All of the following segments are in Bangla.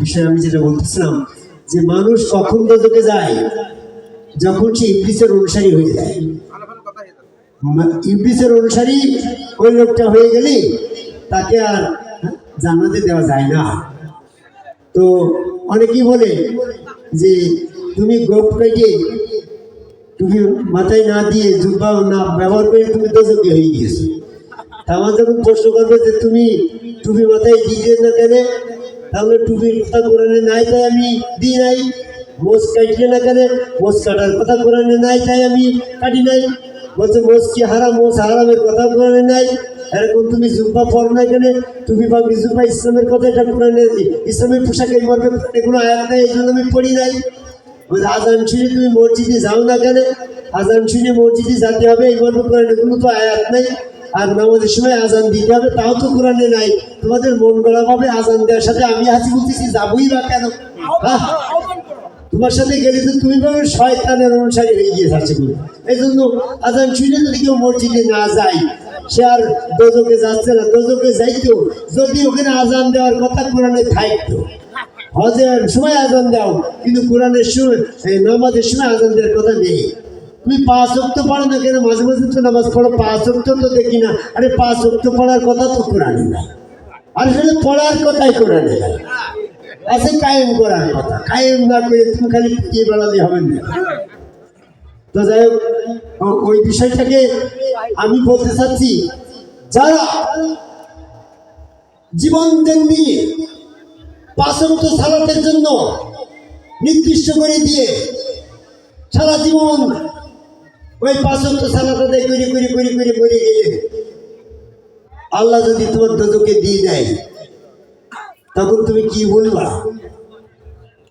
বিষয়ে আমি যেটা বলতেছিলাম যে মানুষ কখন দোজকে যায়? যখন সে ইবলিসের অনুসারী হয়ে যায়। ইবলিসের অনুসারী ওই লোকটা হয়ে গেলে তাকে আর জানাতে দেওয়া যায় না। তো অনেকেই বলে যে তুমি গোপ কেটে তুমি মাথায় না দিয়ে জুব্বা না ব্যবহার করে তুমি দোজকে হয়ে গিয়েছো। তা আমার যখন প্রশ্ন করবে যে তুমি টুপি মাথায় দিয়ে না কেন? তাহলে টুপির কথা কোরআনে নাই তাই আমি দিই নাই। মোজ কাটলে না কেন? মোজ কাটার কথা কোরআনে নাই তাই আমি কাটি নাই। বলছে মোজ কি হারাম? মোজ হারামের কথা কোরআনে নাই? এরকম তুমি জুব্বা পর না কেন? টুপি বা জুব্বা ইসলামের কথা এটা কোরআনে ইসলামের পোশাকের মর্মে এগুলো আয়াত নাই এই জন্য আমি পড়ি নাই। বলছে, আজান শুনে তুমি মসজিদে যাও না কেন? আজান শুনে মসজিদে যেতে হবে এই মর্মে কোরআনে কোনো তো আয়াত নাই। আর নামাজের সময় আজান দিতে হবে, তাও তো কোরআনে নাই। তোমাদের মন গড়া ভাবে আজান দেওয়ার সাথে। আমি হাসি বলতেছি, যাবই বা কেন? তোমার সাথে গেলে তো তুমি ভাবে শয়তানের অনুসারী হয়ে গিয়ে যাচ্ছে বলে। এই জন্য আজান শুনে যদি কেউ মসজিদে না যায়, সে আর দোজকে যাচ্ছে না। দোজকে যাইতো যদি ওখানে আজান দেওয়ার কথা কোরআনে থাকতো। হজের সময় আজান দাও, কিন্তু কোরআনের সময় নামাজের সময় আজান দেওয়ার কথা নেই। তুমি পাঁচ অক্ত পড়ো না কেন? মাঝে মাঝে তো নামাজ পড়ো, পাঁচ অক্ত তো দেখি না। আরে পাঁচ অক্ত পড়ার কথা তো কোরআনে নাই। আর সেটা পড়ার কথাই কোরআনে নাই। আছে কায়েম করার কথা। কায়েম না করে তুমি খালি পিটিয়ে বেড়ালে হবে না। তো যাই হোক ওই বিষয়টাকে আমি বলতে চাচ্ছি, যারা জীবন দেন দিয়ে পাঁচক্ত সালাতের জন্য নির্দিষ্ট করে দিয়ে সারা জীবন ওই পাঁচক্ত সালাত আদায় করে করে করে করে গেলে আল্লাহ যদি তোমার দোজকে দিয়ে দেয়, তখন তুমি কি বলবা?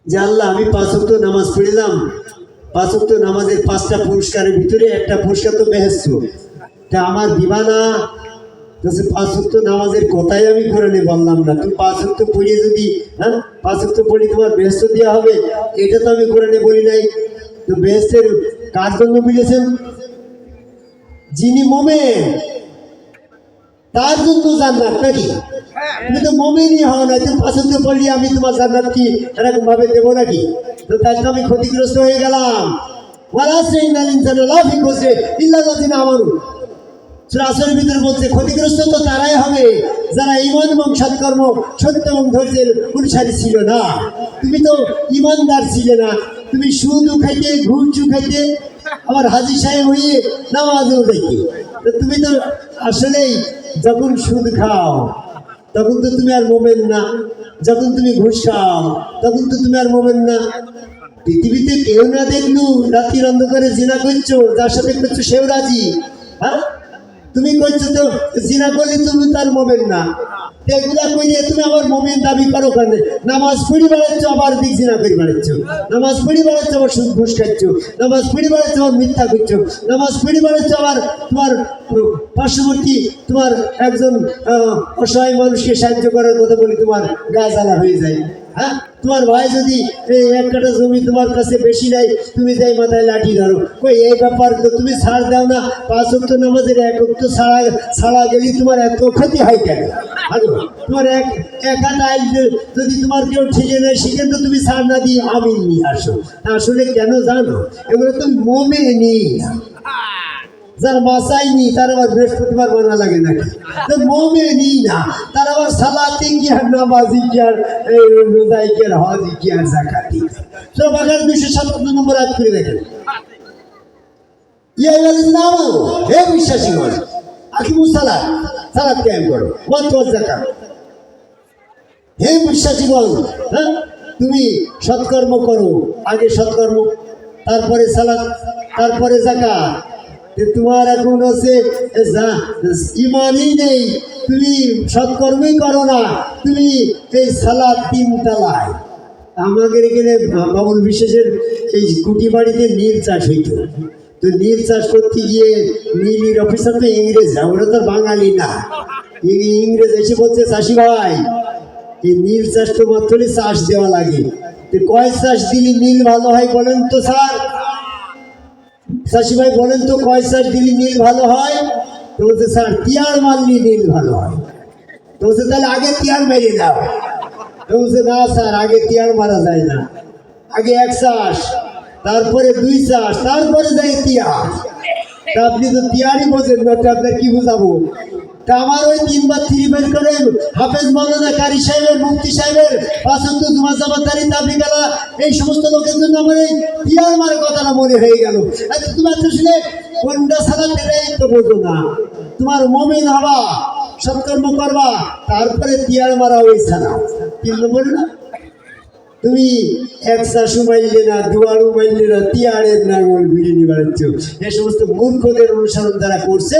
যে আল্লাহ, আমি পাঁচক্ত নামাজ পড়লাম। পাঁচক্ত নামাজের পাঁচটা পুরস্কারের ভিতরে একটা পুরস্কার তো বেহেস্ত তা আমার দিবা না? পাঁচ নামাজের কথাই আমি কোরআনে বললাম না। তুমি পাঁচ ওয়াক্ত পড়িয়ে যদি হ্যাঁ পাঁচ ওয়াক্ত পড়ি তোমার বেহেস্ত দেওয়া হবে, এটা তো আমি কোরআনে বলি নাই। তো বেহেস্তের কার জন্য মিলেছেন যিনি মোমেন, তার জন্য জান্নাত নাকি? তুমি তো মোমেনই হও না, তুমি ওয়াক্ত পড়লি, আমি তোমার জান্নাত কি এরকম ভাবে দেবো নাকি? তো তাই আমি ক্ষতিগ্রস্ত হয়ে গেলাম। ক্ষতিগ্রস্ত তো তারাই হবে, যারা ইমান এবং সৎকর্ম, সত্য এবং ধৈর্যের অনুসারী ছিল না। তুমি তো ইমানদার ছিলে না তুমি সুদও খাইতে, ঘুরচু খাইতে, আমার হাজি সাহেব হয়ে নামাজও দেখি তুমি তো আসলেই যখন সুদ খাও, তখন তো তুমি আর মোমেন না। যখন তুমি ঘুষ খাও, তখন তো তুমি আর মোমেন না। পৃথিবীতে কেউ না দেখলু রাত্রির অন্ধকারে জিনা করছ, যার সাথে করছ সেও রাজি। হ্যাঁ? তুমি করছ তো, জিনা করলে তুমি তার মোমেন না। এগুলা তুমি দাবি করো কেন? নামাজ পড়ি আবার দিক জিনা নামাজ পড়ি আবার ঘুষ খাচ্ছ। নামাজ পড়ি আবার মিথ্যা করছ। নামাজ পড়ি আবার তোমার পার্শ্ববর্তী, তোমার একজন অসহায় মানুষকে সাহায্য করার কথা বলি, তোমার গা জ্বালা হয়ে যায়। হ্যাঁ? তোমার ভাই যদি এই এক কাটা জমি তোমার কাছে বেশি নাই তুমি যাই মাথায় লাঠি ধরো। কই, এই ব্যাপার তুমি ছাড় দাও না। পাঁচ অক্ট নামাজের এক অক্ট ছাড়া ছাড়া গেলি তোমার এত ক্ষতি হয় কেন? তোমার এক এক আইল যদি তোমার কেউ ঠিকে নেয়, সেখানে তো তুমি ছাড় না দিয়ে আমি নিয়ে আসো। আসলে কেন জানো? এগুলো তো মমে নেই না। যার মাসাই নি তার আবার বৃহস্পতিবার বানা লাগে নাকি? নি। তার আবার সালাতে কি আর নামাজি কি আর রোজাই কি আর হজি কি আর জাকাতি বাগান দুশো সাতান্ন নম্বর আজ করে দেখেন। কায়েম হে হ্যাঁ তুমি সৎকর্ম করো, আগে সৎকর্ম, তারপরে সালাত, তারপরে জাকাত তোমার এখন হচ্ছে যা- ইমানই নেই। তুমি সৎকর্মই করো না। তুমি এই সালা তিন তালায়। আমাদের এখানে বাবুল বিশেষের এই কুটি বাড়িতে নীল চাষ হইতো। তো নীল চাষ করতে গিয়ে নীলির অফিসার তো ইংরেজ ওরা তো বাঙালি না। ইংরেজ এসে বলছে, চাষি ভাই, এই নীল চাষ তো মাত্র চাষ দেওয়া লাগে। তো কয় চাষ দিলে নীল ভালো হয় বলেন তো স্যার? চাষি ভাই বলেন তো, কয় চাষ দিলে নীল ভালো হয়? তো বলছে, স্যার, তিয়ার মারলি নীল ভালো হয়। তো বলছে, তাহলে আগে তিয়ার মেরে দাও তো বলছে, না স্যার, আগে তিয়ার মারা যায় না। আগে এক চাষ, তারপরে দুই চাষ, তারপরে যায় তিয়ার। তা আপনি তো তিয়ারই বোঝেন না আপনার কি বুঝাবো? তা আমার ওই তিনবার থ্রি বের করে হাফেজ মৌলানা কারি সাহেবের, মুফতি সাহেবের পাঁচন্ত জুমা জামাতারি তাবিকালা, এই সমস্ত লোকের জন্য আমার এই তিয়ার মারে কথাটা মনে হয়ে গেল। আচ্ছা তোমার তো শুনে কোনটা ছাড়া এটাই তো বোঝো না। তোমার মমিন হবা, সৎকর্ম করবা, তারপরে তিয়ার মারা ওই ছাড়া তিন নম্বর না? তুমি একসা সুমাইলে না, দুয়ারু মাইলে না তিয়ারের নাঙ্গল ঘুরে নিয়ে বেড়াচ্ছ এ সমস্ত মূর্খদের অনুসরণ যারা করছে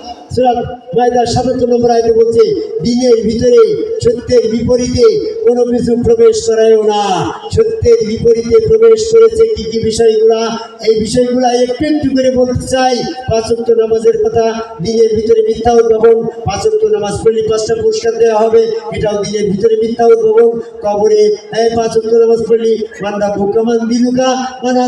নম্বর ভিতরে সত্যের বিপরীতে কোনো কিছু প্রবেশ না। সত্যের বিপরীতে প্রবেশ কি কি বিষয়গুলা? এই বিষয়গুলা একটু বলতে চাই নামাজের কথা, দিনের ভিতরে মিথ্যা উদ্ভাবন পাঁচক্ত নামাজ পড়লে পাঁচটা দেওয়া হবে দিনের ভিতরে উদ্ভাবন, কবরে নামাজ পড়লি মান্দা মানে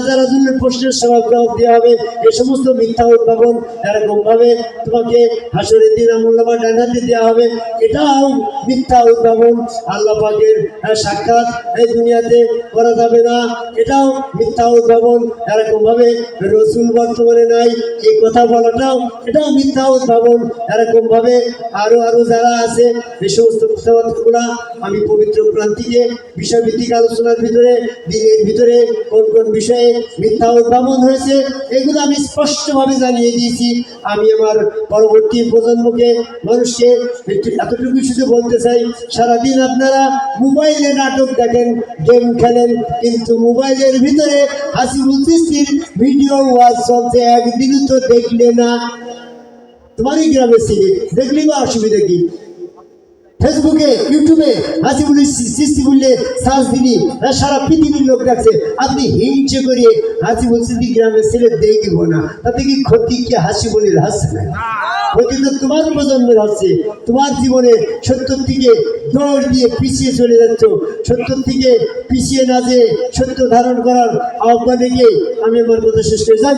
প্রশ্নের স্বভাব দেওয়া হবে, এ সমস্ত মিথ্যা উদ্ভাবন এরকম ভাবে তোমাকে হাসরের দিন আমূল্যবান ডানাতে দেওয়া হবে। এটাও মিথ্যা উদ্ভাবন। আল্লাহ পাকের সাক্ষাৎ এই দুনিয়াতে করা যাবে না। এটাও মিথ্যা উদ্ভাবন। এরকম ভাবে রসুল বর্তমানে নাই। এই কথা বলাটাও এটাও মিথ্যা উদ্ভাবন। এরকম ভাবে আরও আরও যারা আছে, এই সমস্ত কথাবার্তাগুলা আমি পবিত্র প্রান্তিকে বিষয়ভিত্তিক আলোচনার ভিতরে, দিনের ভিতরে কোন কোন বিষয়ে মিথ্যা উদ্ভাবন হয়েছে, এগুলো আমি স্পষ্টভাবে জানিয়ে দিয়েছি। আমি আমার পরবর্তী প্রজন্মকে মানুষকে এতটুকু শুধু বলতে চাই, সারাদিন আপনারা মোবাইলে নাটক দেখেন, গেম খেলেন, কিন্তু মোবাইলের ভিতরে হাসিবুল চিস্তির ভিডিও ওয়াজ চলছে একদিনও তো দেখলে না। তোমারই গ্রামের ছেলে, দেখলি বা অসুবিধা কি? ফেসবুকে, ইউটিউবে হাসি বলি সৃষ্টি বললে, সার্চ দিলি সারা পৃথিবীর লোক দেখছে, আপনি হিংসে করে হাসি বলছি গ্রামের ছেলে দেখব না, তাতে কি ক্ষতি কি হাসি বলির হাসছে না। ক্ষতি তো তোমার প্রজন্মের আসছে। তোমার জীবনে সত্যর থেকে দৌড় দিয়ে পিছিয়ে চলে যাচ্ছ। সত্যর থেকে পিছিয়ে না যে সত্য ধারণ করার আহ্বানে গিয়ে আমি আমার কথা শেষ করে যাই